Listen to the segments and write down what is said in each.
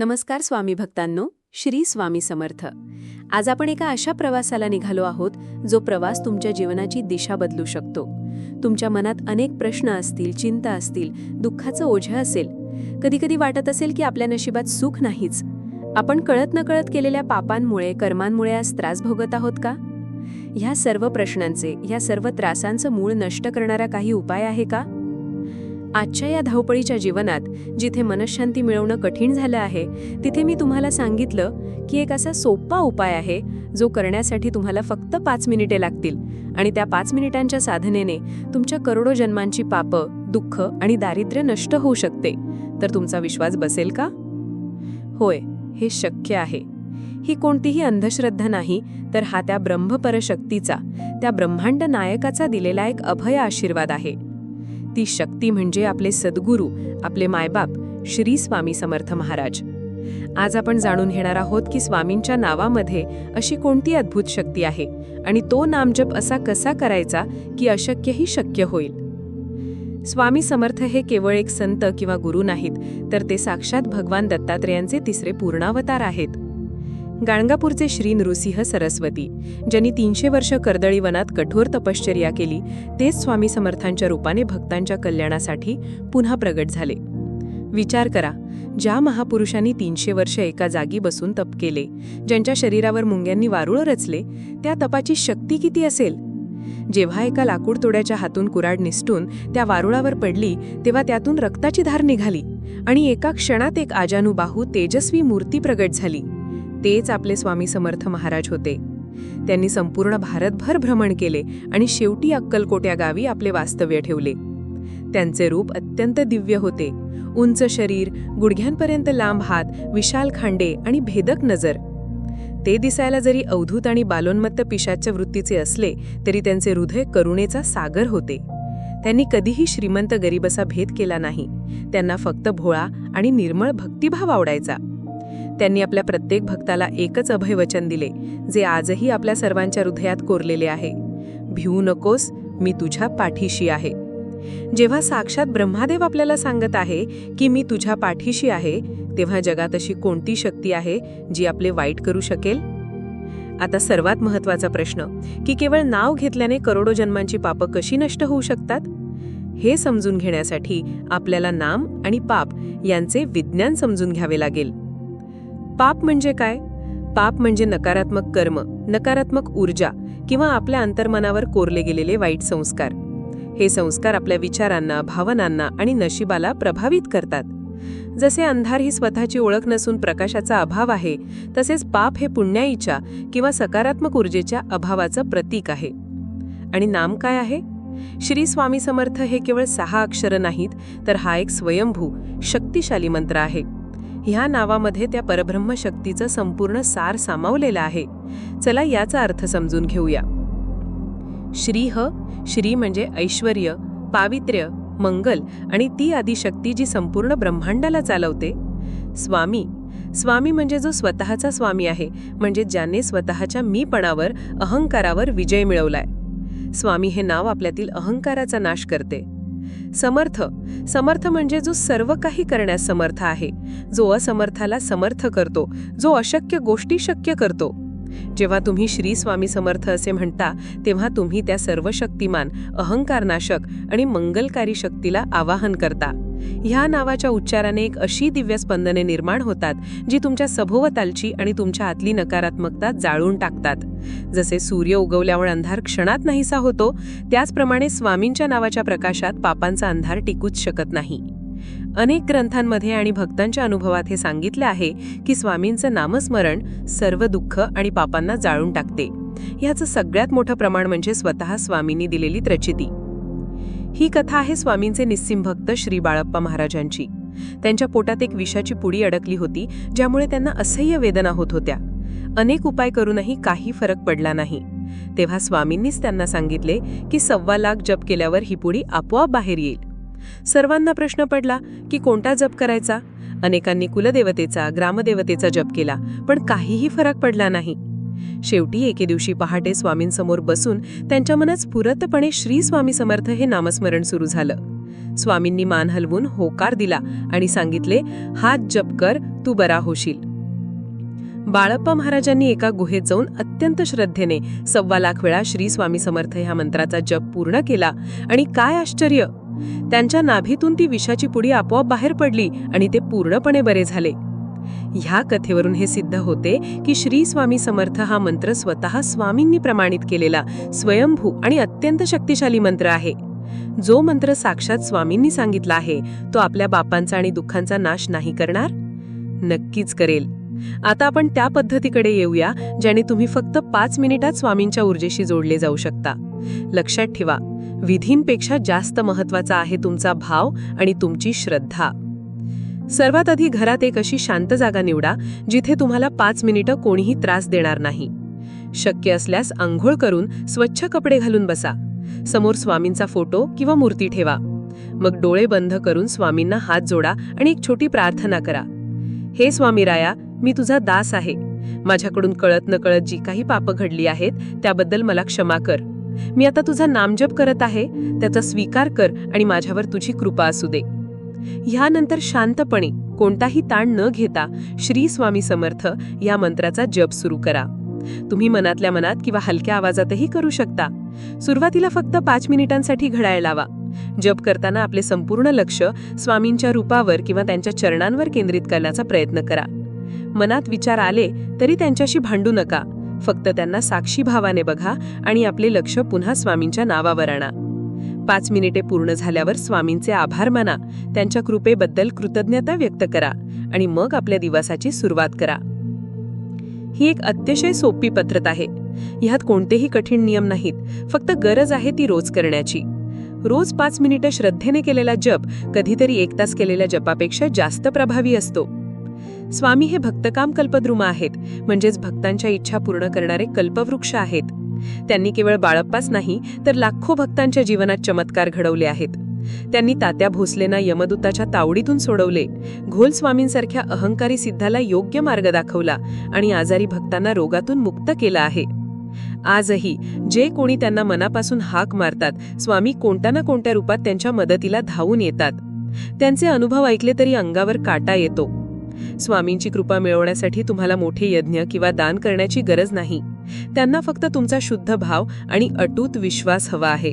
नमस्कार स्वामी भक्तांनो श्री स्वामी समर्थ. आज आपण एका अशा प्रवासाला निघालो आहोत जो प्रवास तुमच्या जीवनाची दिशा बदलू शकतो. तुमच्या मनात अनेक प्रश्न असतील चिंता असतील दुःखाचं ओझं असेल. कधीकधी वाटत असेल की आपल्या नशिबात सुख नाहीच. आपण कळत नकळत केलेल्या पापांमुळे कर्मांमुळे आज त्रास भोगत आहोत का? ह्या सर्व प्रश्नांचे ह्या सर्व त्रासांचं मूळ नष्ट करणारा काही उपाय आहे का? आजच्या या धावपळीच्या जीवनात जिथे मनशांती मिळवणं कठीण झालं आहे तिथे मी तुम्हाला सांगितलं की एक असा सोपा उपाय आहे जो करण्यासाठी तुम्हाला फक्त पाच मिनिटे लागतील आणि त्या पाच मिनिटांच्या साधनेने तुमच्या करोडो जन्मांची पापं दुःख आणि दारिद्र्य नष्ट होऊ शकते. तर तुमचा विश्वास बसेल का? होय हे शक्य आहे. ही कोणतीही अंधश्रद्धा नाही तर हा त्या ब्रह्मपरशक्तीचा त्या ब्रह्मांड नायकाचा दिलेला एक अभय आशीर्वाद आहे. ती शक्ती म्हणजे आपले सद्गुरू आपले मायबाप श्री स्वामी समर्थ महाराज. आज आपण जाणून घेणार आहोत की स्वामींच्या नावामध्ये अशी कोणती अद्भुत शक्ती आहे आणि तो नामजप असा कसा करायचा की अशक्यही शक्य होईल? स्वामी समर्थ हे केवळ एक संत किंवा गुरु नाहीत तर ते साक्षात भगवान दत्तात्रेयांचे तिसरे पूर्णावतार आहेत. गाणगापूरचे श्री नृसिंह सरस्वती ज्यांनी तीनशे वर्ष कर्दळी वनात कठोर तपश्चर्या केली तेच स्वामी समर्थांच्या रूपाने भक्तांच्या कल्याणासाठी पुन्हा प्रगट झाले. विचार करा ज्या महापुरुषांनी तीनशे वर्ष एका जागी बसून तप केले ज्यांच्या शरीरावर मुंग्यांनी वारुळ रचले त्या तपाची शक्ती किती असेल? जेव्हा एका लाकूड तोड्याच्या हातून कुराड निसटून त्या वारुळावर पडली तेव्हा त्यातून रक्ताची धार निघाली आणि एका क्षणात एक आजानुबाहू तेजस्वी मूर्ती प्रगट झाली. तेच आपले स्वामी समर्थ महाराज होते. त्यांनी संपूर्ण भारतभर भ्रमण केले आणि शेवटी अक्कलकोट्या गावी आपले वास्तव्य ठेवले. त्यांचे रूप अत्यंत दिव्य होते. उंच शरीर गुडघ्यांपर्यंत लांब हात विशाल खांडे आणि भेदक नजर. ते दिसायला जरी अवधूत आणि बालोन्मत्त पिशाच्या वृत्तीचे असले तरी त्यांचे हृदय करुणेचा सागर होते. त्यांनी कधीही श्रीमंत गरीबसा भेद केला नाही. त्यांना फक्त भोळा आणि निर्मळ भक्तिभाव आवडायचा. त्यांनी आपल्या प्रत्येक भक्ताला एकच अभयवचन दिले जे आजही आपल्या सर्वांच्या हृदयात कोरलेले आहे. भिवू नकोस मी तुझ्या पाठीशी आहे. जेव्हा साक्षात ब्रह्मादेव आपल्याला सांगत आहे की मी तुझ्या पाठीशी आहे तेव्हा जगात अशी कोणती शक्ती आहे जी आपले वाईट करू शकेल? आता सर्वात महत्त्वाचा प्रश्न की केवळ नाव घेतल्याने करोडो जन्मांची पापं कशी नष्ट होऊ शकतात? हे समजून घेण्यासाठी आपल्याला नाम आणि पाप यांचे विज्ञान समजून घ्यावे लागेल. पाप म्हणजे काय? पाप म्हणजे नकारात्मक कर्म नकारात्मक ऊर्जा किंवा आपल्या अंतर्मनावर कोरले गेलेले वाईट संस्कार. हे संस्कार आपल्या विचारांना भावनांना आणि नशिबाला प्रभावित करतात. जसे अंधार ही स्वतःची ओळख नसून प्रकाशाचा अभाव आहे तसेच पाप हे पुण्याईच्या किंवा सकारात्मक ऊर्जेच्या अभावाचं प्रतीक आहे. आणि नाम काय आहे? श्री स्वामी समर्थ हे केवळ सहा अक्षरं नाहीत तर हा एक स्वयंभू शक्तिशाली मंत्र आहे. ह्या नावामध्ये त्या परब्रह्म शक्तीचा संपूर्ण सार सामावलेलं आहे. चला याचा अर्थ समजून घेऊया. श्रीह श्री म्हणजे ऐश्वर पावित्र्य मंगल आणि ती आदिशक्ती जी संपूर्ण ब्रह्मांडाला चालवते. स्वामी. स्वामी म्हणजे जो स्वतःचा स्वामी आहे म्हणजे ज्याने स्वतःच्या मीपणावर अहंकारावर विजय मिळवलाय. स्वामी हे नाव आपल्यातील अहंकाराचा नाश करते. समर्थ. समर्थ म्हणजे जो सर्व काही करण्यास समर्थ आहे जो असमर्थाला समर्थ करतो जो अशक्य गोष्टी शक्य करतो. जेव्हा तुम्ही श्री स्वामी समर्थ असे म्हणता तेव्हा तुम्ही त्या सर्व शक्तिमान अहंकारनाशक आणि मंगलकारी शक्तीला आवाहन करता. ह्या नावाच्या उच्चाराने एक अशी दिव्य स्पंदने निर्माण होतात जी तुमच्या सभोवतालची आणि तुमच्या आतली नकारात्मकता जाळून टाकतात. जसे सूर्य उगवल्यावर अंधार क्षणात नाहीसा होतो त्याचप्रमाणे स्वामींच्या नावाच्या प्रकाशात पापांचा अंधार टिकूच शकत नाही. अनेक ग्रंथांमध्ये आणि भक्तांच्या अनुभवात हे सांगितले आहे की स्वामींचं नामस्मरण सर्व दुःख आणि पापांना जाळून टाकते. ह्याचं सगळ्यात मोठं प्रमाण म्हणजे स्वतः स्वामींनी दिलेली त्रचिती. ही कथा आहे स्वामींचे निस्सिम भक्त श्री बाळप्पा महाराजांची. त्यांच्या पोटात एक विषाची पुडी अडकली होती ज्यामुळे त्यांना असह्य वेदना होत होत्या. अनेक उपाय करूनही काही फरक पडला नाही. तेव्हा स्वामींनीच त्यांना सांगितले की सव्वा लाख जप केल्यावर ही पुडी आपोआप बाहेर येईल. सर्वांना प्रश्न पडला की कोणता जप करायचा? अनेकांनी कुलदेवतेचा ग्रामदेवतेचा जप केला पण काहीही फरक पडला नाही. शेवटी एके दिवशी पहाटे स्वामींसमोर बसून त्यांच्या मनात स्फुरतपणे श्री स्वामी समर्थ हे नामस्मरण सुरू झालं. स्वामींनी मान हलवून होकार दिला आणि सांगितले हात जप कर तू बरा होशील. बाळप्पा महाराजांनी एका गुहेत जाऊन अत्यंत श्रद्धेने सव्वा लाख वेळा श्री स्वामी समर्थ ह्या मंत्राचा जप पूर्ण केला आणि काय आश्चर्य! त्यांच्या नाभीतून ती विषाची पुडी आपोआप बाहेर पडली आणि ते पूर्णपणे बरे झाले. ह्या कथेवरून हे सिद्ध होते की श्री स्वामी समर्थ हा मंत्र स्वतः स्वामींनी प्रमाणित केलेला स्वयंभू आणि अत्यंत शक्तिशाली मंत्र आहे. जो मंत्र साक्षात स्वामींनी सांगितला आहे तो आपल्या बापांचा आणि दुःखांचा नाश नाही करणार? नक्कीच करेल. आता आपण त्या पद्धतीकडे येऊया ज्याने तुम्ही फक्त पाच मिनिटात स्वामींच्या ऊर्जेशी जोडले जाऊ शकता. लक्षात ठेवा विधींपेक्षा जास्त महत्त्वाचा आहे तुमचा भाव आणि तुमची श्रद्धा. सर्वात आधी घरात एक अशी शांत जागा निवडा जिथे तुम्हाला पाच मिनिटं कोणीही त्रास देणार नाही. शक्य असल्यास आंघोळ करून स्वच्छ कपडे घालून बसा. समोर स्वामींचा फोटो किंवा मूर्ती ठेवा. मग डोळे बंद करून स्वामींना हात जोडा आणि एक छोटी प्रार्थना करा. हे स्वामी राया मी तुझा दास आहे. माझ्याकडून कळत नकळत जी काही पापं घडली आहेत त्याबद्दल मला क्षमा कर. मी आता तुझा नामजप करत आहे त्याचा स्वीकार कर आणि माझ्यावर तुझी कृपा असू दे. ह्यानंतर शांतपणे कोणताही ताण न घेता श्री स्वामी समर्थ या मंत्राचा जप सुरू करा. तुम्ही मनातल्या मनात किंवा हलक्या आवाजातही करू शकता. सुरुवातीला फक्त पाच मिनिटांसाठी घडायला लावा. जप करताना आपले संपूर्ण लक्ष स्वामींच्या रूपावर किंवा त्यांच्या चरणांवर केंद्रित करण्याचा प्रयत्न करा. मनात विचार आले तरी त्यांच्याशी भांडू नका. फक्त त्यांना साक्षी भावाने बघा आणि आपले लक्ष पुन्हा स्वामींच्या नावावर आणा. पाच मिनिटे पूर्ण झाल्यावर स्वामींचे आभार माना. त्यांच्या कृपेबद्दल कृतज्ञता व्यक्त करा आणि मग आपल्या दिवसाची सुरुवात करा. ही एक अतिशय सोपी पत्रत आहे. ह्यात कोणतेही कठीण नियम नाहीत. फक्त गरज आहे ती रोज करण्याची. रोज पाच मिनिटं श्रद्धेने केलेला जप कधीतरी एक तास केलेल्या जपापेक्षा जास्त प्रभावी असतो. स्वामी हे भक्तकाम कल्पद्रुमा आहेत म्हणजेच भक्तांच्या इच्छा पूर्ण करणारे कल्पवृक्ष आहेत. त्यांनी केवळ बाळप्पाच नाही तर लाखो भक्तांच्या जीवनात चमत्कार घडवले आहेत. त्यांनी तात्या भोसलेंना यमदूताच्या तावडीतून सोडवले घोल स्वामींसारख्या अहंकारी सिद्धाला योग्य मार्ग दाखवला आणि आजारी भक्तांना रोगातून मुक्त केला आहे. आजही जे कोणी त्यांना मनापासून हाक मारतात स्वामी कोणत्या ना कोणत्या रूपात त्यांच्या मदतीला धावून येतात. त्यांचे अनुभव ऐकले तरी अंगावर काटा येतो. स्वामींची कृपा मिळवण्यासाठी तुम्हाला मोठे यज्ञ किंवा दान करण्याची गरज नाही. त्यांना फक्त तुमचा शुद्ध भाव आणि अटूट विश्वास हवा आहे.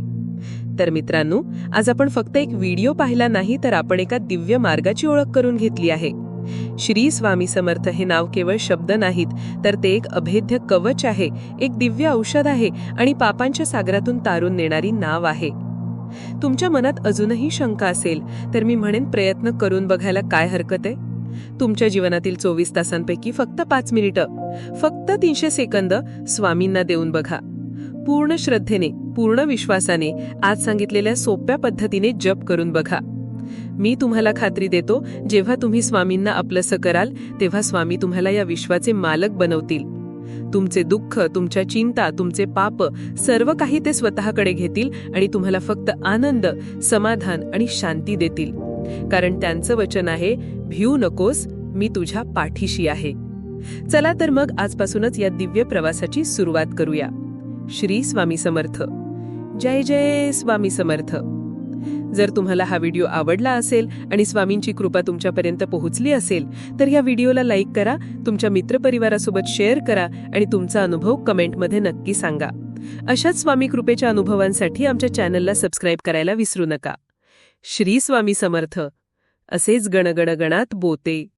तर मित्रांनो आज आपण फक्त एक व्हिडिओ पाहिला नाही तर आपण एका दिव्य मार्गाची ओळख करून घेतली आहे. श्री स्वामी समर्थ हे नाव केवळ शब्द नाहीत तर ते एक अभेद्य कवच आहे एक दिव्य औषध आहे आणि पापांच्या सागरातून तारून नेणारी नाव आहे. तुमच्या मनात अजूनही शंका असेल तर मी म्हणेन प्रयत्न करून बघायला काय हरकत आहे? तुमच्या जीवनातील चोवीस तासांपैकी फक्त पाच मिनिटं. फक्त तीनशे सेकंद स्वामींना देऊन बघा. पूर्ण श्रद्धेने पूर्ण विश्वासाने आज सांगितलेल्या सोप्या पद्धतीने जप करून बघा. मी तुम्हाला खात्री देतो जेव्हा तुम्ही स्वामींना आपलंसं कराल तेव्हा स्वामी तुम्हाला या विश्वाचे मालक बनवतील. तुमचे दुःख तुमच्या चिंता तुमचे पाप सर्व काही ते स्वतःकडे घेतील आणि तुम्हाला फक्त आनंद समाधान आणि शांती देतील. कारण त्यांचं वचन आहे भिऊ नकोस मी तुझ्या पाठीशी आहे. चला तर मग आजपासूनच या दिव्य प्रवासाची सुरुवात करूया. श्री स्वामी समर्थ. जय जय स्वामी समर्थ. जर तुम्हाला हा व्हिडिओ आवडला असेल आणि स्वामींची कृपा तुमच्यापर्यंत पोहोचली असेल तर या व्हिडिओला लाईक करा तुमच्या मित्रपरिवारासोबत शेअर करा आणि तुमचा अनुभव कमेंटमध्ये नक्की सांगा. अशाच स्वामी कृपेच्या अनुभवांसाठी आमच्या चॅनलला सबस्क्राईब करायला विसरू नका. श्री स्वामी समर्थ. असेच गणगणगणात बोते.